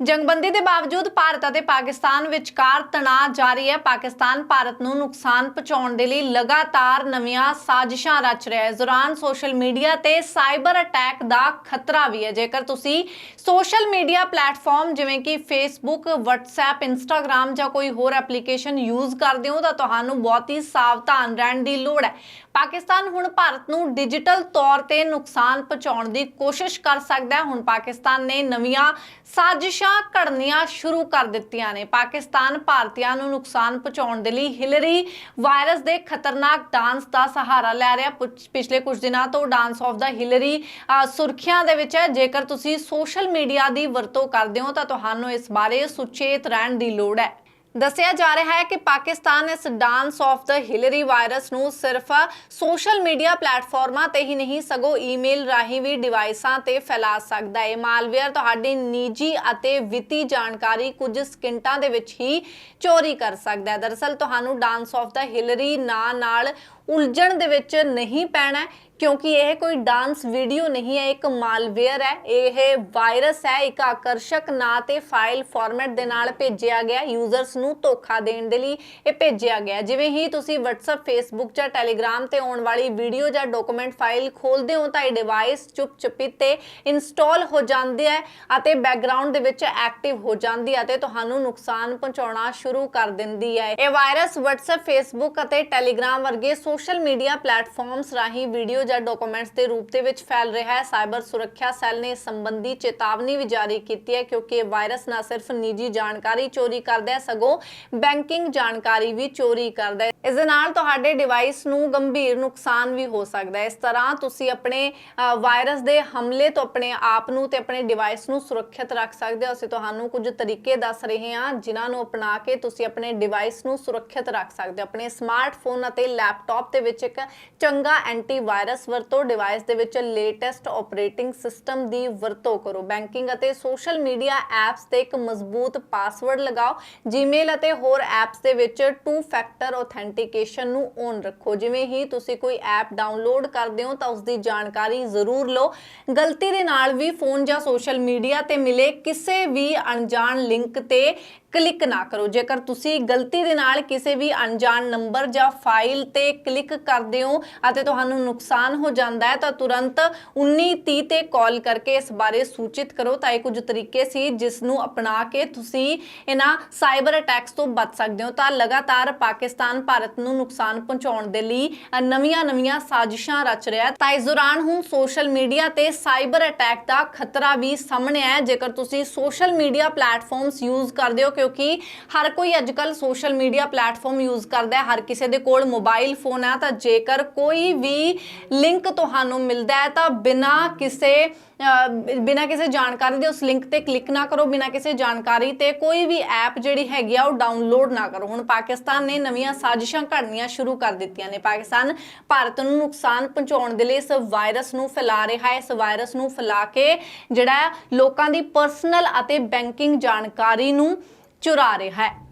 ਜੰਗਬੰਦੀ ਦੇ ਬਾਵਜੂਦ ਭਾਰਤ ਅਤੇ ਪਾਕਿਸਤਾਨ ਵਿਚਕਾਰ ਤਣਾਅ ਜਾਰੀ ਹੈ। ਪਾਕਿਸਤਾਨ ਭਾਰਤ ਨੂੰ ਨੁਕਸਾਨ ਪਹੁੰਚਾਉਣ ਦੇ ਲਈ ਲਗਾਤਾਰ ਨਵੀਆਂ ਸਾਜ਼ਿਸ਼ਾਂ ਰਚ ਰਿਹਾ ਹੈ। ਦੌਰਾਨ ਸੋਸ਼ਲ ਮੀਡੀਆ ਤੇ ਸਾਈਬਰ ਅਟੈਕ ਦਾ ਖਤਰਾ ਵੀ ਹੈ। ਜੇਕਰ ਤੁਸੀਂ ਸੋਸ਼ਲ ਮੀਡੀਆ ਪਲੇਟਫਾਰਮ ਜਿਵੇਂ ਕਿ ਫੇਸਬੁੱਕ WhatsApp Instagram ਜਾਂ ਕੋਈ ਹੋਰ ਐਪਲੀਕੇਸ਼ਨ ਯੂਜ਼ ਕਰਦੇ ਹੋ ਤਾਂ ਤੁਹਾਨੂੰ ਬਹੁਤ ਹੀ ਸਾਵਧਾਨ ਰਹਿਣ ਦੀ ਲੋੜ ਹੈ। ਪਾਕਿਸਤਾਨ ਹੁਣ ਭਾਰਤ ਨੂੰ ਡਿਜੀਟਲ ਤੌਰ ਤੇ ਨੁਕਸਾਨ ਪਹੁੰਚਾਉਣ ਦੀ ਕੋਸ਼ਿਸ਼ ਕਰ ਸਕਦਾ ਹੈ। ਹੁਣ ਪਾਕਿਸਤਾਨ ਨੇ ਨਵੀਆਂ ਸਾਜ਼ਿਸ਼ਾਂ ਘੜਨੀਆਂ ਸ਼ੁਰੂ ਕਰ ਦਿੱਤੀਆਂ ਨੇ। ਪਾਕਿਸਤਾਨ ਭਾਰਤੀਆਂ ਨੂੰ ਨੁਕਸਾਨ ਪਹੁੰਚਾਉਣ ਦੇ ਲਈ ਹਿਲਰੀ ਵਾਇਰਸ ਦੇ ਖਤਰਨਾਕ ਡਾਂਸ ਦਾ ਸਹਾਰਾ ਲੈ ਰਿਹਾ। ਪਿਛਲੇ ਕੁਝ ਦਿਨਾਂ ਤੋਂ ਡਾਂਸ ਆਫ ਦਾ ਹਿਲਰੀ ਅ, ਸੁਰਖੀਆਂ ਦੇ ਵਿੱਚ ਹੈ। ਜੇਕਰ ਤੁਸੀਂ ਸੋਸ਼ਲ ਮੀਡੀਆ ਦੀ ਵਰਤੋਂ ਕਰਦੇ ਹੋ ਤਾਂ ਤੁਹਾਨੂੰ ਇਸ ਬਾਰੇ ਸੁਚੇਤ ਰਹਿਣ ਦੀ ਲੋੜ ਹੈ। ਦੱਸਿਆ ਜਾ ਰਿਹਾ ਹੈ ਕਿ ਪਾਕਿਸਤਾਨ ਇਸ dance of the Hillary virus ਨੂੰ ਸਿਰਫ ਸੋਸ਼ਲ ਮੀਡੀਆ ਪਲੇਟਫਾਰਮਾਂ ਤੇ ਹੀ ਨਹੀਂ, ਸਗੋਂ ਈਮੇਲ ਰਾਹੀਂ ਵੀ ਡਿਵਾਈਸਾਂ ਤੇ ਫੈਲਾ ਸਕਦਾ ਹੈ। ਮਾਲਵੇਅਰ ਤੁਹਾਡੀ ਨਿੱਜੀ ਅਤੇ ਵਿੱਤੀ ਜਾਣਕਾਰੀ ਕੁਝ ਸਕਿੰਟਾਂ ਦੇ ਵਿੱਚ ਹੀ ਚੋਰੀ ਕਰ ਸਕਦਾ ਹੈ। ਦਰਅਸਲ, ਤੁਹਾਨੂੰ ਡਾਂਸ ਆਫ ਦਾ ਹਿਲਰੀ ਨਾਂ ਨਾਲ ਉਲਝਣ ਦੇ ਵਿੱਚ ਨਹੀਂ ਪੈਣਾ ਕਿਉਂਕਿ ਇਹ ਕੋਈ ਡਾਂਸ ਵੀਡੀਓ ਨਹੀਂ ਹੈ, ਇੱਕ ਮਾਲਵੇਅਰ ਹੈ। ਇਹ ਵਾਇਰਸ ਹੈ, ਇੱਕ ਆਕਰਸ਼ਕ ਨਾਂ ਤੇ ਫਾਈਲ ਫਾਰਮੈਟ ਦੇ ਨਾਲ ਭੇਜਿਆ ਗਿਆ। ਯੂਜ਼ਰਸ ਨੂੰ ਧੋਖਾ ਦੇਣ ਦੇ ਲਈ ਇਹ ਭੇਜਿਆ ਗਿਆ। ਜਿਵੇਂ ਹੀ ਤੁਸੀਂ WhatsApp, Facebook ਜਾਂ Telegram ਤੇ ਆਉਣ ਵਾਲੀ ਵੀਡੀਓ ਜਾਂ ਡਾਕੂਮੈਂਟ ਫਾਈਲ ਖੋਲਦੇ ਹੋ, ਤਾਂ ਇਹ ਡਿਵਾਈਸ ਚੁੱਪ ਚੁਪੀਤੇ ਇੰਸਟਾਲ ਹੋ ਜਾਂਦੀ ਹੈ ਅਤੇ ਬੈਕਗ੍ਰਾਉਂਡ ਦੇ ਵਿੱਚ ਐਕਟਿਵ ਹੋ ਜਾਂਦੀ ਹੈ ਅਤੇ ਤੁਹਾਨੂੰ ਨੁਕਸਾਨ ਪਹੁੰਚਾਉਣਾ ਸ਼ੁਰੂ ਕਰ ਦਿੰਦੀ ਹੈ। ਇਹ ਵਾਇਰਸ WhatsApp, Facebook ਅਤੇ Telegram ਵਰਗੇ ਸੋਸ਼ਲ ਮੀਡੀਆ ਪਲੇਟਫਾਰਮਸ ਰਾਹੀਂ ਵੀਡੀਓ ਜਾਂ ਡਾਕੂਮੈਂਟਸ ਦੇ ਰੂਪ ਦੇ ਵਿੱਚ ਫੈਲ ਰਿਹਾ ਹੈ। ਸਾਈਬਰ ਸੁਰੱਖਿਆ ਸੈੱਲ ਨੇ ਇਸ ਸੰਬੰਧੀ ਚੇਤਾਵਨੀ ਵੀ ਜਾਰੀ ਕੀਤੀ ਹੈ ਕਿਉਂਕਿ ਇਹ ਵਾਇਰਸ ਨਾ ਸਿਰਫ ਨਿੱਜੀ ਜਾਣਕਾਰੀ ਚੋਰੀ ਕਰਦਾ ਹੈ, ਸਗੋਂ ਬੈਂਕਿੰਗ ਜਾਣਕਾਰੀ ਵੀ ਚੋਰੀ ਕਰਦਾ ਹੈ। ਇਸ ਦੇ ਨਾਲ ਤੁਹਾਡੇ ਡਿਵਾਈਸ ਨੂੰ ਗੰਭੀਰ ਨੁਕਸਾਨ ਵੀ ਹੋ ਸਕਦਾ ਹੈ। ਇਸ ਤਰ੍ਹਾਂ ਤੁਸੀਂ ਆਪਣੇ ਵਾਇਰਸ ਦੇ ਹਮਲੇ ਤੋਂ ਆਪਣੇ ਆਪ ਨੂੰ ਤੇ ਆਪਣੇ ਡਿਵਾਈਸ ਨੂੰ ਸੁਰੱਖਿਅਤ ਰੱਖ ਸਕਦੇ ਹੋ। ਅਸੀਂ ਤੁਹਾਨੂੰ ਕੁਝ ਤਰੀਕੇ ਦੱਸ ਰਹੇ ਹਾਂ ਜਿਨ੍ਹਾਂ ਨੂੰ ਅਪਣਾ ਕੇ ਤੁਸੀਂ ਆਪਣੇ ਡਿਵਾਈਸ ਨੂੰ ਸੁਰੱਖਿਅਤ ਰੱਖ ਸਕਦੇ ਹੋ। ਆਪਣੇ ਸਮਾਰਟਫੋਨ ਅਤੇ ਲੈਪਟਾਪ ਦੇ ਵਿੱਚ ਇੱਕ ਚੰਗਾ ਐਂਟੀਵਾਇਰਸ ਵਰਤੋ ਡਿਵਾਈਸ ਦੇ ਵਿੱਚ ਲੇਟੈਸਟ ਆਪਰੇਟਿੰਗ ਸਿਸਟਮ ਦੀ ਵਰਤੋਂ ਕਰੋ। ਬੈਂਕਿੰਗ ਅਤੇ ਸੋਸ਼ਲ ਮੀਡੀਆ ਐਪਸ ਤੇ ਇੱਕ ਮਜ਼ਬੂਤ ਪਾਸਵਰਡ ਲਗਾਓ। ਜੀਮੇਲ ਅਤੇ ਹੋਰ ਐਪਸ ਦੇ ਵਿੱਚ ਟੂ ਫੈਕਟਰ ਆਥੈਂਟੀਕੇਸ਼ਨ ਨੂੰ ਔਨ ਰੱਖੋ। ਜਿਵੇਂ ਹੀ ਤੁਸੀਂ ਕੋਈ ਐਪ ਡਾਊਨਲੋਡ ਕਰਦੇ ਹੋ ਤਾਂ ਉਸ ਦੀ ਜਾਣਕਾਰੀ ਜ਼ਰੂਰ ਲਓ। ਗਲਤੀ ਦੇ ਨਾਲ ਵੀ ਫੋਨ ਜਾਂ ਸੋਸ਼ਲ ਮੀਡੀਆ ਤੇ ਮਿਲੇ ਕਿਸੇ ਵੀ ਅਣਜਾਣ ਲਿੰਕ ਤੇ ਕਲਿੱਕ ਨਾ ਕਰੋ। ਜੇਕਰ ਤੁਸੀਂ ਗਲਤੀ ਦੇ ਨਾਲ ਕਿਸੇ ਵੀ ਅਣਜਾਣ ਨੰਬਰ ਜਾਂ ਫਾਈਲ ਤੇ ਕਲਿੱਕ ਕਰਦੇ ਹੋ ਅਤੇ ਤੁਹਾਨੂੰ ਨੁਕਸਾਨ ਹੋ ਜਾਂਦਾ ਹੈ, ਤਾਂ ਤੁਰੰਤ 1930 ਤੇ ਕਾਲ ਕਰਕੇ ਇਸ ਬਾਰੇ ਸੂਚਿਤ ਕਰੋ। ਤਾਂ ਇਹ ਕੁਝ ਤਰੀਕੇ ਸੀ ਜਿਸ ਨੂੰ ਅਪਣਾ ਕੇ ਤੁਸੀਂ ਇਹਨਾਂ ਸਾਈਬਰ ਅਟੈਕਸ ਤੋਂ ਬਚ ਸਕਦੇ ਹੋ। ਤਾਂ ਲਗਾਤਾਰ ਪਾਕਿਸਤਾਨ, ਭਾਰਤ ਨੂੰ ਨੁਕਸਾਨ ਪਹੁੰਚਾਉਣ ਦੇ ਲਈ ਨਵੀਆਂ-ਨਵੀਆਂ ਸਾਜ਼ਿਸ਼ਾਂ ਰਚ ਰਿਹਾ ਤਾਂ ਇਸ ਦੌਰਾਨ ਹੁਣ ਸੋਸ਼ਲ ਮੀਡੀਆ ਤੇ ਸਾਈਬਰ ਅਟੈਕ ਦਾ ਖਤਰਾ ਵੀ ਸਾਹਮਣੇ ਆਇਆ ਹੈ। ਜੇਕਰ ਤੁਸੀਂ ਸੋਸ਼ਲ ਮੀਡੀਆ ਪਲੇਟਫਾਰਮਸ ਯੂਜ਼ ਕਰਦੇ ਹੋ ਕਿ ਕਿਉਂਕਿ ਹਰ ਕੋਈ ਅੱਜ ਅੱਜਕੱਲ ਸੋਸ਼ਲ ਮੀਡੀਆ ਪਲੇਟਫਾਰਮ ਯੂਜ਼ ਕਰਦਾ ਹੈ, ਹਰ ਕਿਸੇ ਦੇ ਕੋਲ ਮੋਬਾਈਲ ਫੋਨ ਹੈ, ਤਾਂ ਜੇਕਰ ਕੋਈ ਵੀ ਲਿੰਕ ਤੁਹਾਨੂੰ ਮਿਲਦਾ ਹੈ, ਤਾਂ ਬਿਨਾਂ ਕਿਸੇ ਬਿਨਾਂ ਕਿਸੇ ਜਾਣਕਾਰੀ ਦੇ ਉਸ ਲਿੰਕ ਤੇ ਕਲਿੱਕ ਨਾ ਕਰੋ, ਬਿਨਾਂ ਕਿਸੇ ਜਾਣਕਾਰੀ ਤੇ ਕੋਈ ਵੀ ਐਪ ਜਿਹੜੀ ਹੈਗੀ ਆ, ਉਹ ਡਾਊਨਲੋਡ ਨਾ ਕਰੋ। ਹੁਣ ਪਾਕਿਸਤਾਨ ਨੇ ਨਵੀਆਂ ਸਾਜ਼ਿਸ਼ਾਂ ਘੜਨੀਆਂ ਸ਼ੁਰੂ ਕਰ ਦਿੱਤੀਆਂ ਨੇ। ਪਾਕਿਸਤਾਨ ਭਾਰਤ ਨੂੰ ਨੁਕਸਾਨ ਪਹੁੰਚਾਉਣ ਦੇ ਲਈ ਇਸ ਵਾਇਰਸ ਨੂੰ ਫੈਲਾ ਰਿਹਾ ਹੈ। ਇਸ ਵਾਇਰਸ ਨੂੰ ਫੈਲਾ ਕੇ ਜਿਹੜਾ ਲੋਕਾਂ ਦੀ ਪਰਸਨਲ ਅਤੇ ਬੈਂਕਿੰਗ ਜਾਣਕਾਰੀ ਨੂੰ ਚੁਰਾ ਰਿਹਾ ਹੈ।